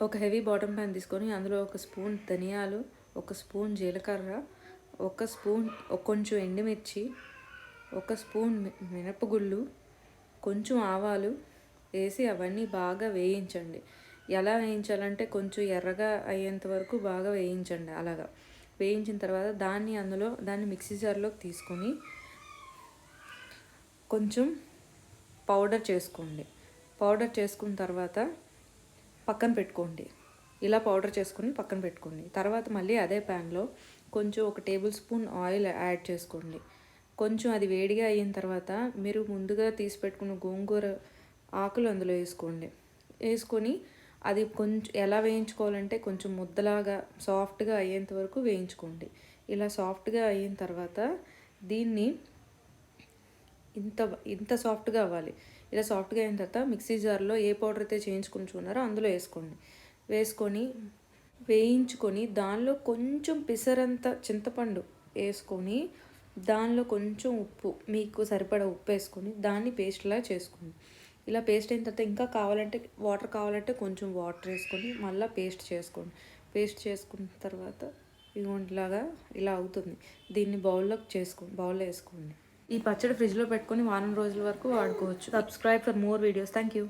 ఒక heavy bottom pan తీసుకొని అందులో ఒక స్పూన్ ధనియాలు ఒక స్పూన్ జీలకర్ర ఒక స్పూన్ కొంచెం ఎండుమిర్చి ఒక స్పూన్ మినపగుళ్ళు కొంచెం ఆవాలు వేసి అవన్నీ బాగా వేయించండి. ఎలా వేయించాలంటే కొంచెం ఎర్రగా అయ్యేంత వరకు బాగా వేయించండి అలాగా. వేయించిన తర్వాత దాన్ని అందులో దాన్ని మిక్సీ జార్లోకి తీసుకొని కొంచెం పౌడర్ చేసుకోండి. పౌడర్ చేసుకున్న తర్వాత పక్కన పెట్టుకోండి. ఇలా పౌడర్ చేసుకుని పక్కన పెట్టుకోండి. తర్వాత మళ్ళీ అదే ప్యాన్లో కొంచెం ఒక టేబుల్ స్పూన్ ఆయిల్ యాడ్ చేసుకోండి. కొంచెం అది వేడిగా అయిన తర్వాత మీరు ముందుగా తీసి పెట్టుకున్న గోంగూర ఆకులు అందులో వేసుకోండి. వేసుకొని అది కొంచెం ఎలా వేయించుకోవాలంటే కొంచెం ముద్దలాగా సాఫ్ట్గా అయ్యేంత వరకు వేయించుకోండి. ఇలా సాఫ్ట్గా అయిన తర్వాత దీన్ని ఇంత ఇంత సాఫ్ట్గా అవ్వాలి. ఇలా సాఫ్ట్గా అయిన తర్వాత మిక్సీ జార్లో ఏ పౌడర్ అయితే చేయించుకుంటున్నారో అందులో వేసుకోండి. వేసుకొని వేయించుకొని దానిలో కొంచెం పిసరంత చింతపండు వేసుకొని దానిలో కొంచెం ఉప్పు మీకు సరిపడా ఉప్పు వేసుకొని దాన్ని పేస్ట్లా చేసుకోండి. ఇలా పేస్ట్ అయిన తర్వాత ఇంకా కావాలంటే వాటర్ కావాలంటే కొంచెం వాటర్ వేసుకొని మళ్ళీ పేస్ట్ చేసుకోండి. పేస్ట్ చేసుకున్న తర్వాత ఇలాగా ఇలా అవుతుంది. దీన్ని బౌల్లోకి చేసుకోండి బౌల్లో వేసుకోండి. ఈ పచ్చడి ఫ్రిడ్జ్లో పెట్టుకొని వారం రోజుల వరకు వాడుకోవచ్చు. Subscribe for more videos thank you